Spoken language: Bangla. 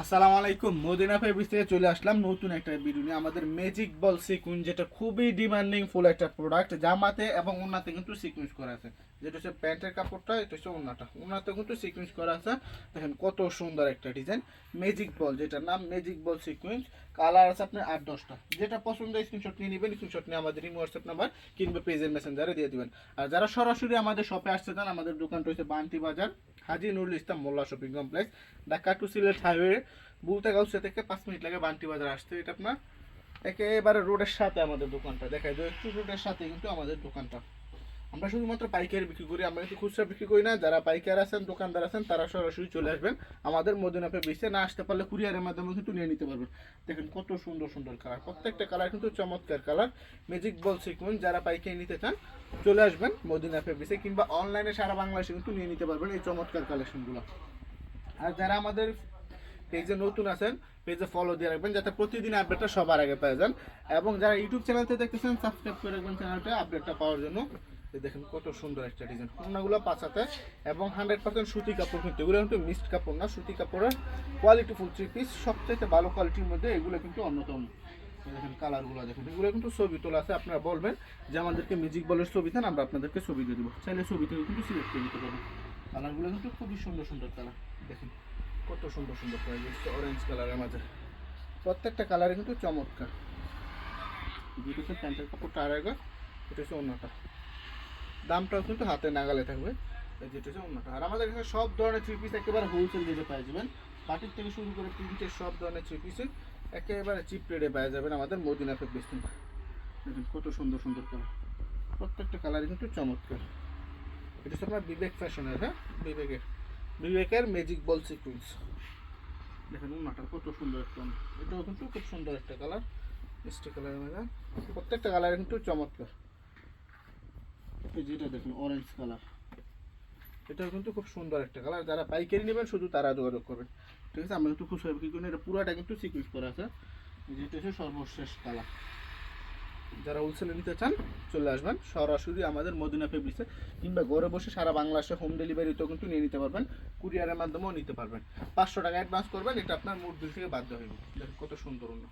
আসসালামু আলাইকুম, মদিনা ফেব্রিক্স থেকে চলে আসলাম নতুন একটা ভিডিও নিয়ে। আমাদের ম্যাজিক বল সিকুইন যেটা খুবই ডিমান্ডিং ফুল একটা প্রোডাক্ট জামাতে এবং ওনাতে কিন্তু সিকুইন্স করা আছে। যেটা হচ্ছে প্যান্টের কাপড়টা, এটা হচ্ছে ওনাটা ওনাতে কিন্তু সিকুইন্স করা আছে। দেখেন কত সুন্দর একটা ডিজাইন ম্যাজিক বল যেটার নাম ম্যাজিক বল সিকুইন্স কালার আছে আপনার আট দশটা। যেটা পছন্দ স্ক্রিনশট নিয়ে নেবেন স্ক্রিনশট নিয়ে আমাদের ইমো হোয়াটসঅ্যাপ নাম্বার কিংবা পেজের মেসেঞ্জারে দিয়ে দিবেন। আর যারা সরাসরি আমাদের শপে আসতে চান, আমাদের দোকানটা হচ্ছে Banti Bazar. Haji Nurul Islam Molla shopping complex, Dhaka to Sylhet highway, Bulta Ghause থেকে পাঁচ মিনিট লাগে বান্টি বাজার আসতে। এটা আপনার একেবারে রোডের সাথে আমাদের দোকানটা। দেখাই, একটু রোডের সাথে কিন্তু আমাদের দোকানটা। আমরা শুধুমাত্র পাইকারি বিক্রি করি, আমরা কিন্তু খুচরা বিক্রি করি না। যারা পাইকার আছেন, দোকানদার আছেন, তারা সরাসরি চলে আসবেন। আমাদের মদিনাপে বেশি না আসতে পারলে কুরিয়ারের মাধ্যমে কিন্তু নিয়ে নিতে পারবেন। দেখেন কত সুন্দর সুন্দর কালার প্রত্যেকটা কালার কিন্তু চমৎকার কালার ম্যাজিক বল সিকুয়েন্স যারা পাইকারি নিতে চান, চলে আসবেন মদিনাপে ফেব্রিক্সে কিংবা অনলাইনে সারা বাংলাদেশে কিন্তু নিয়ে নিতে পারবেন এই চমৎকার কালেকশনগুলো আর যারা আমাদের পেজে নতুন আছেন পেজে ফলো দিয়ে রাখবেন, যাতে প্রতিদিন আপডেটটা সবার আগে পেয়ে যান। এবং যারা ইউটিউব চ্যানেলতে দেখতেছেন সাবস্ক্রাইব করে রাখবেন চ্যানেলটা আপডেটটা পাওয়ার জন্য। দেখেন কত সুন্দর একটা ডিজাইন ওনাগুলো পাঁচাতে এবং হান্ড্রেড পার্সেন্ট সুতি কাপড় কিন্তু। এগুলো কিন্তু মিক্সড কাপড় না, সুতি কাপড়ের কোয়ালিটি ফুল থ্রি পিস সবচেয়ে ভালো কোয়ালিটির মধ্যে এগুলো কিন্তু অন্যতম। দেখেন কালারগুলো দেখেন। এগুলো কিন্তু ছবি তোলা আছে, আপনারা বলবেন যে আমাদেরকে মিউজিক বলের ছবি দেন, আমরা আপনাদেরকে ছবি দিয়ে দেবো। চাইলে ছবি থেকে কিন্তু সিলেক্ট করে দিতে পারবেন। কালারগুলো কিন্তু খুবই সুন্দর সুন্দর কালার দেখেন কত সুন্দর সুন্দর কালার অরেঞ্জ কালারের মাঝে। প্রত্যেকটা কালারে কিন্তু চমৎকার। হচ্ছে প্যান্টের কাপড়টা আর একবার এটা হচ্ছে অন্যটা। দামটাও কিন্তু হাতে নাগালে থাকবে। যেটা হচ্ছে অন্যটা। আর আমাদের এখানে সব ধরনের থ্রি পিস একেবারে হোলসেল রেটে পেয়ে যাবেন পাটির থেকে শুরু করে প্রিন্টের সব ধরনের থ্রি পিসে একেবারে চিপ রেটে পেয়ে যাবেন আমাদের মদিনা ফেব্রিক্স দেখুন কত সুন্দর সুন্দর কালার প্রত্যেকটা কালারই কিন্তু চমৎকার। এটা হচ্ছে আপনার বিবেক ফ্যাশনের হ্যাঁ? বিবেকের। বিবেকের ম্যাজিক বল সিকুয়েন্স দেখেন উন্নাটা কত সুন্দর একটা এটাও কিন্তু খুব সুন্দর একটা কালার মিষ্টি কালারের মধ্যে। প্রত্যেকটা কালার কিন্তু চমৎকার। এই যেটা দেখুন অরেঞ্জ কালার এটাও কিন্তু খুব সুন্দর একটা কালার যারা পাইকারি নেবেন, শুধু তারা যোগাযোগ করবেন। ঠিক আছে, আমরা কিন্তু খুব কি করি এটা পুরাটা কিন্তু সিকুয়েন্স করা আছে। যেটা হচ্ছে সর্বশেষ কালার যারা হোলসেলে নিতে চান, চলে আসবেন। সরাসরি আমাদের মদিনা ফেব্রিক্সে কিংবা ঘরে বসে সারা বাংলাদেশে হোম ডেলিভারিতেও কিন্তু নিয়ে নিতে পারবেন। কুরিয়ারের মাধ্যমেও নিতে পারবেন। পাঁচশো টাকা অ্যাডভান্স করবেন, এটা আপনার মুড বিল থেকে বাধ্য দেখুন কত সুন্দর অন্য